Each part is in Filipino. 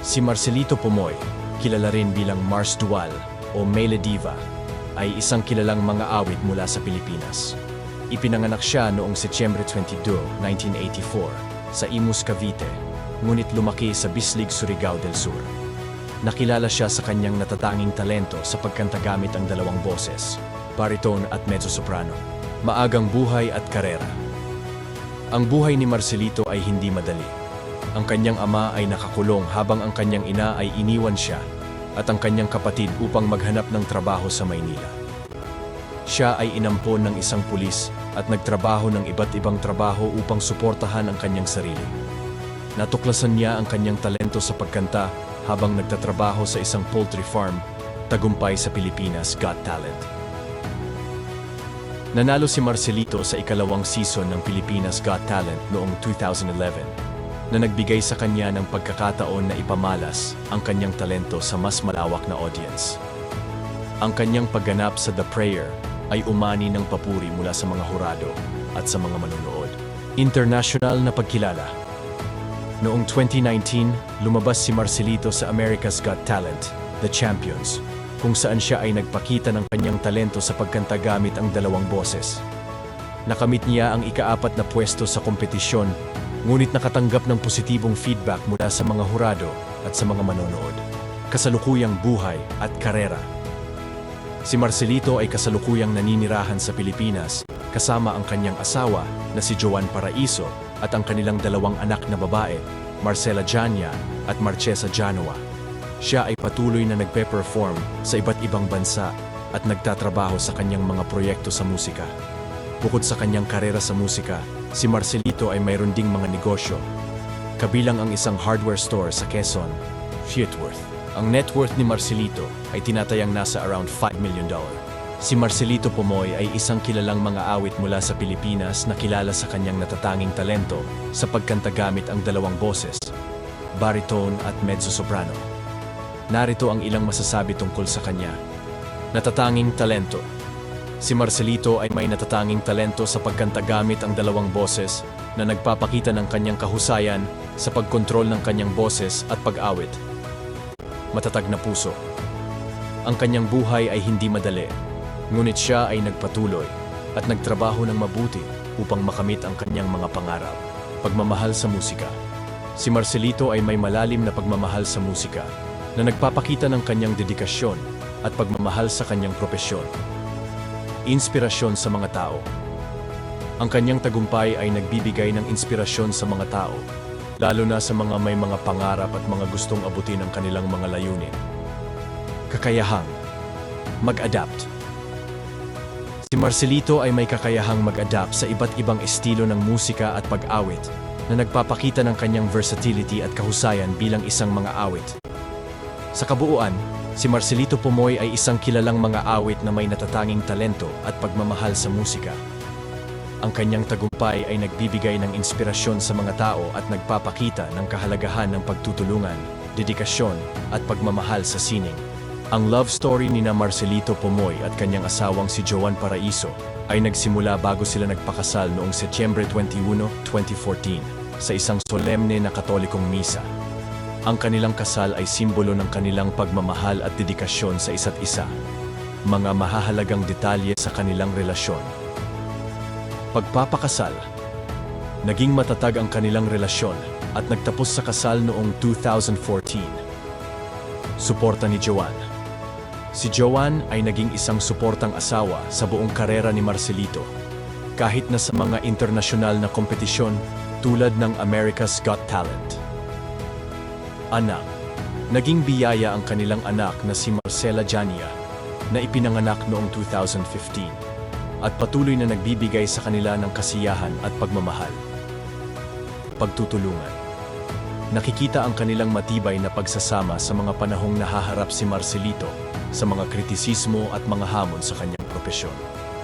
Si Marcelito Pomoy, kilala rin bilang Mars Dual o Mele Diva, ay isang kilalang mga awit mula sa Pilipinas. Ipinanganak siya noong Setyembre 22, 1984 sa Imus, Cavite, ngunit lumaki sa Bislig, Surigao del Sur. Nakilala siya sa kanyang natatanging talento sa pagkanta gamit ang dalawang boses, baritone at mezzo-soprano. Maagang buhay at karera. Ang buhay ni Marcelito ay hindi madali. Ang kanyang ama ay nakakulong habang ang kanyang ina ay iniwan siya at ang kanyang kapatid upang maghanap ng trabaho sa Maynila. Siya ay inampon ng isang pulis at nagtrabaho ng iba't ibang trabaho upang suportahan ang kanyang sarili. Natuklasan niya ang kanyang talento sa pagkanta habang nagtatrabaho sa isang poultry farm, tagumpay sa Pilipinas Got Talent. Nanalo si Marcelito sa ikalawang season ng Pilipinas Got Talent noong 2011 na nagbigay sa kanya ng pagkakataon na ipamalas ang kanyang talento sa mas malawak na audience. Ang kanyang pagganap sa The Prayer ay umani ng papuri mula sa mga hurado at sa mga manunood. International na pagkilala Noong 2019, lumabas si Marcelito sa America's Got Talent, The Champions, kung saan siya ay nagpakita ng kanyang talento sa pagkanta gamit ang dalawang boses. Nakamit niya ang ikaapat na pwesto sa kompetisyon, ngunit nakatanggap ng positibong feedback mula sa mga hurado at sa mga manonood. Kasalukuyang buhay at karera. Si Marcelito ay kasalukuyang naninirahan sa Pilipinas kasama ang kanyang asawa na si Joan Paraiso at ang kanilang dalawang anak na babae, Marcela Jania at Marchesa Janua. Siya ay patuloy na nagpe-perform sa iba't ibang bansa at nagtatrabaho sa kanyang mga proyekto sa musika. Bukod sa kanyang karera sa musika, si Marcelito ay mayroon ding mga negosyo. Kabilang ang isang hardware store sa Quezon, Fiatworth. Ang net worth ni Marcelito ay tinatayang nasa around 5 million dollar. Si Marcelito Pomoy ay isang kilalang mga awit mula sa Pilipinas na kilala sa kanyang natatanging talento sa pagkanta gamit ang dalawang boses, baritone at mezzo-soprano. Narito ang ilang masasabi tungkol sa kanya. Natatanging talento. Si Marcelito ay may natatanging talento sa pagkanta gamit ang dalawang boses na nagpapakita ng kanyang kahusayan sa pagkontrol ng kanyang boses at pag-awit. Matatag na puso. Ang kanyang buhay ay hindi madali, ngunit siya ay nagpatuloy at nagtrabaho ng mabuti upang makamit ang kanyang mga pangarap. Pagmamahal sa musika. Si Marcelito ay may malalim na pagmamahal sa musika na nagpapakita ng kanyang dedikasyon at pagmamahal sa kanyang propesyon. Inspirasyon sa mga tao. Ang kanyang tagumpay ay nagbibigay ng inspirasyon sa mga tao, lalo na sa mga may mga pangarap at mga gustong abutin ang kanilang mga layunin. Kakayahang mag-adapt. Si Marcelito ay may kakayahang mag-adapt sa iba't ibang estilo ng musika at pag-awit na nagpapakita ng kanyang versatility at kahusayan bilang isang mga awit. Sa kabuuan, si Marcelito Pomoy ay isang kilalang mga awit na may natatanging talento at pagmamahal sa musika. Ang kanyang tagumpay ay nagbibigay ng inspirasyon sa mga tao at nagpapakita ng kahalagahan ng pagtutulungan, dedikasyon at pagmamahal sa sining. Ang love story ni na Marcelito Pomoy at kanyang asawang si Joan Paraiso ay nagsimula bago sila nagpakasal noong Setyembre 21, 2014 sa isang solemne na katolikong misa. Ang kanilang kasal ay simbolo ng kanilang pagmamahal at dedikasyon sa isa't isa. Mga mahahalagang detalye sa kanilang relasyon. Pagpapakasal Naging matatag ang kanilang relasyon at nagtapos sa kasal noong 2014. Suporta ni Joan Si Joan ay naging isang suportang asawa sa buong karera ni Marcelito. Kahit na sa mga internasyonal na kompetisyon tulad ng America's Got Talent. Anak Naging biyaya ang kanilang anak na si Marcela Jania na ipinanganak noong 2015 at patuloy na nagbibigay sa kanila ng kasiyahan at pagmamahal. Pagtutulungan Nakikita ang kanilang matibay na pagsasama sa mga panahong nahaharap si Marcelito sa mga kritisismo at mga hamon sa kanyang propesyon.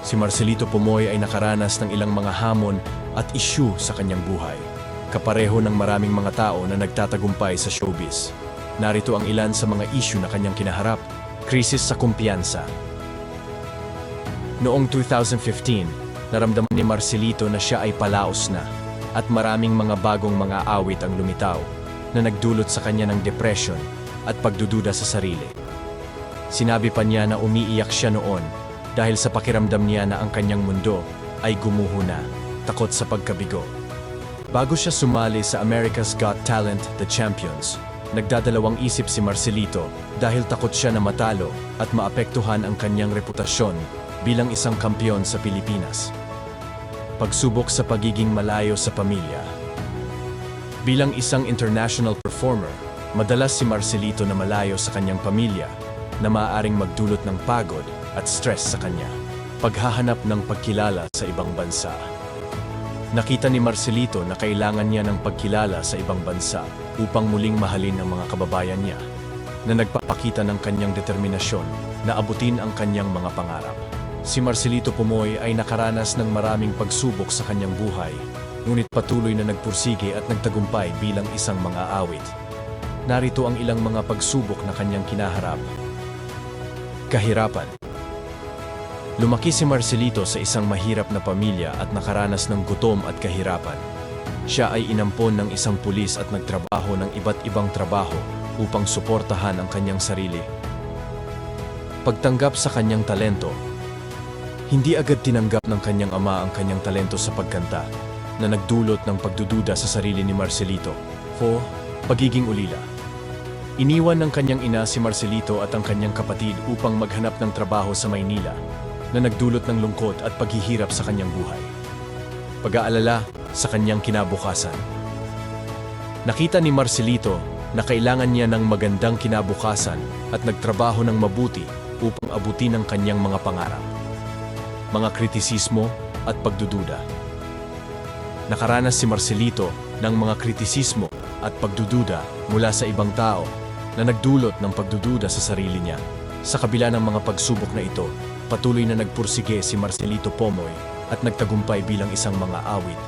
Si Marcelito Pomoy ay nakaranas ng ilang mga hamon at isyu sa kanyang buhay. Kapareho ng maraming mga tao na nagtatagumpay sa showbiz. Narito ang ilan sa mga isyu na kanyang kinaharap. Krisis sa kumpiyansa. Noong 2015, naramdaman ni Marcelito na siya ay palaos na at maraming mga bagong mga awit ang lumitaw. na nagdulot sa kanya ng depression at pagdududa sa sarili. Sinabi pa niya na umiiyak siya noon dahil sa pakiramdam niya na ang kanyang mundo ay gumuho na, takot sa pagkabigo. Bago siya sumali sa America's Got Talent The Champions, nagdadalawang isip si Marcelito dahil takot siya na matalo at maapektuhan ang kanyang reputasyon bilang isang kampyon sa Pilipinas. Pagsubok sa pagiging malayo sa pamilya. Bilang isang international performer, madalas si Marcelito na malayo sa kanyang pamilya na maaaring magdulot ng pagod at stress sa kanya. Paghahanap ng pagkilala sa ibang bansa. Nakita ni Marcelito na kailangan niya ng pagkilala sa ibang bansa upang muling mahalin ang mga kababayan niya na nagpapakita ng kanyang determinasyon na abutin ang kanyang mga pangarap. Si Marcelito Pumoy ay nakaranas ng maraming pagsubok sa kanyang buhay, ngunit patuloy na nagpursige at nagtagumpay bilang isang mga awit. Narito ang ilang mga pagsubok na kanyang kinaharap. Kahirapan Lumaki si Marcelito sa isang mahirap na pamilya at nakaranas ng gutom at kahirapan. Siya ay inampon ng isang pulis at nagtrabaho ng iba't ibang trabaho upang suportahan ang kanyang sarili. Pagtanggap sa kanyang talento, hindi agad tinanggap ng kanyang ama ang kanyang talento sa pagkanta na nagdulot ng pagdududa sa sarili ni Marcelito. Fo, pagiging ulila. Iniwan ng kanyang ina si Marcelito at ang kanyang kapatid upang maghanap ng trabaho sa Maynila na nagdulot ng lungkot at paghihirap sa kanyang buhay. Pag-aalala sa kanyang kinabukasan. Nakita ni Marcelito na kailangan niya ng magandang kinabukasan at nagtrabaho ng mabuti upang abutin ang kanyang mga pangarap. Mga kritisismo at pagdududa. Nakaranas si Marcelito ng mga kritisismo at pagdududa mula sa ibang tao na nagdulot ng pagdududa sa sarili niya. Sa kabila ng mga pagsubok na ito, patuloy na nagpursige si Marcelito Pomoy at nagtagumpay bilang isang mga awit.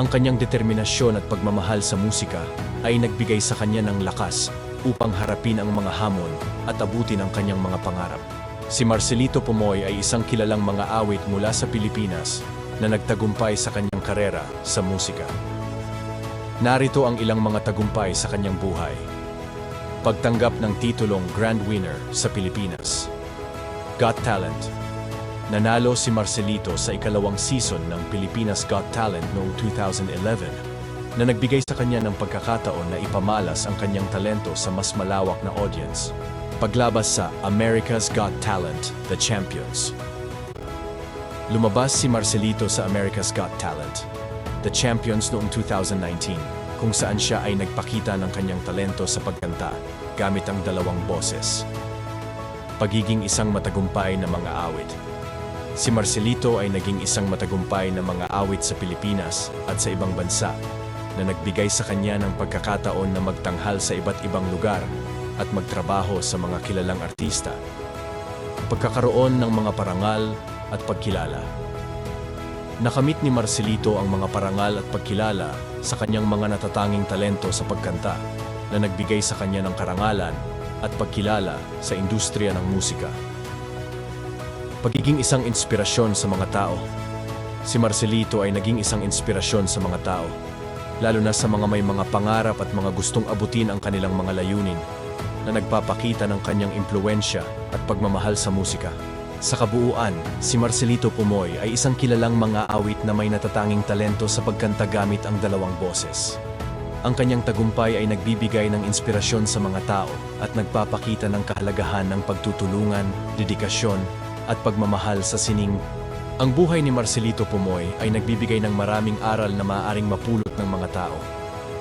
Ang kanyang determinasyon at pagmamahal sa musika ay nagbigay sa kanya ng lakas upang harapin ang mga hamon at abutin ang kanyang mga pangarap. Si Marcelito Pomoy ay isang kilalang mga awit mula sa Pilipinas na nagtagumpay sa kanyang karera sa musika. Narito ang ilang mga tagumpay sa kanyang buhay. Pagtanggap ng titulong Grand Winner sa Pilipinas. Got Talent. Nanalo si Marcelito sa ikalawang season ng Pilipinas Got Talent noong 2011 na nagbigay sa kanya ng pagkakataon na ipamalas ang kanyang talento sa mas malawak na audience. Paglabas sa America's Got Talent, The Champions. Lumabas si Marcelito sa America's Got Talent, The Champions noong 2019, kung saan siya ay nagpakita ng kanyang talento sa pagkanta gamit ang dalawang boses. Pagiging isang matagumpay na mga awit. Si Marcelito ay naging isang matagumpay na mga awit sa Pilipinas at sa ibang bansa na nagbigay sa kanya ng pagkakataon na magtanghal sa iba't ibang lugar at magtrabaho sa mga kilalang artista. Pagkakaroon ng mga parangal at pagkilala. Nakamit ni Marcelito ang mga parangal at pagkilala sa kanyang mga natatanging talento sa pagkanta na nagbigay sa kanya ng karangalan at pagkilala sa industriya ng musika. Pagiging isang inspirasyon sa mga tao. Si Marcelito ay naging isang inspirasyon sa mga tao, lalo na sa mga may mga pangarap at mga gustong abutin ang kanilang mga layunin na nagpapakita ng kanyang impluensya at pagmamahal sa musika. Sa kabuuan, si Marcelito Pumoy ay isang kilalang mga awit na may natatanging talento sa pagkanta gamit ang dalawang boses. Ang kanyang tagumpay ay nagbibigay ng inspirasyon sa mga tao at nagpapakita ng kahalagahan ng pagtutulungan, dedikasyon, at pagmamahal sa sining. Ang buhay ni Marcelito Pumoy ay nagbibigay ng maraming aral na maaaring mapulot ng mga tao.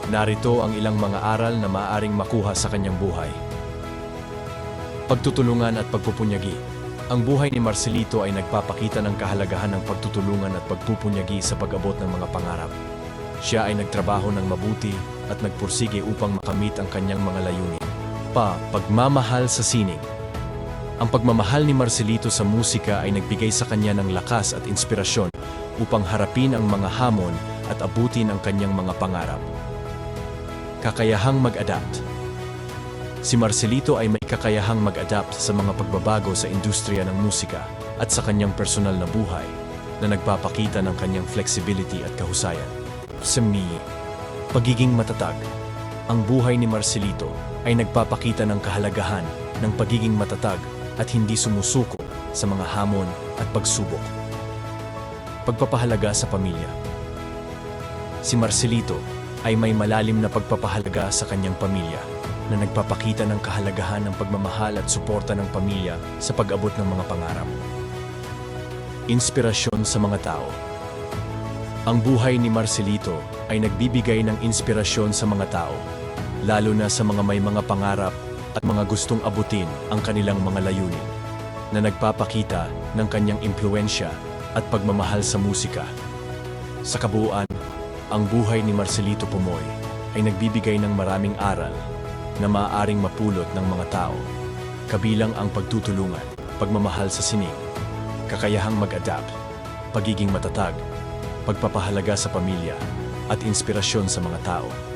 Narito ang ilang mga aral na maaaring makuha sa kanyang buhay. Pagtutulungan at pagpupunyagi. Ang buhay ni Marcelito ay nagpapakita ng kahalagahan ng pagtutulungan at pagpupunyagi sa pag-abot ng mga pangarap. Siya ay nagtrabaho ng mabuti at nagpursige upang makamit ang kanyang mga layunin. Pa, pagmamahal sa sining. Ang pagmamahal ni Marcelito sa musika ay nagbigay sa kanya ng lakas at inspirasyon upang harapin ang mga hamon at abutin ang kanyang mga pangarap. Kakayahang mag-adapt. Si Marcelito ay may kakayahang mag-adapt sa mga pagbabago sa industriya ng musika at sa kanyang personal na buhay na nagpapakita ng kanyang flexibility at kahusayan. Sa mi, pagiging matatag. Ang buhay ni Marcelito ay nagpapakita ng kahalagahan ng pagiging matatag at hindi sumusuko sa mga hamon at pagsubok. Pagpapahalaga sa pamilya Si Marcelito ay may malalim na pagpapahalaga sa kanyang pamilya na nagpapakita ng kahalagahan ng pagmamahal at suporta ng pamilya sa pag-abot ng mga pangarap. Inspirasyon sa mga tao Ang buhay ni Marcelito ay nagbibigay ng inspirasyon sa mga tao, lalo na sa mga may mga pangarap at mga gustong abutin ang kanilang mga layunin, na nagpapakita ng kanyang impluensya at pagmamahal sa musika. Sa kabuuan, ang buhay ni Marcelito Pumoy ay nagbibigay ng maraming aral na maaaring mapulot ng mga tao, kabilang ang pagtutulungan, pagmamahal sa sining, kakayahang mag-adapt, pagiging matatag, pagpapahalaga sa pamilya, at inspirasyon sa mga tao.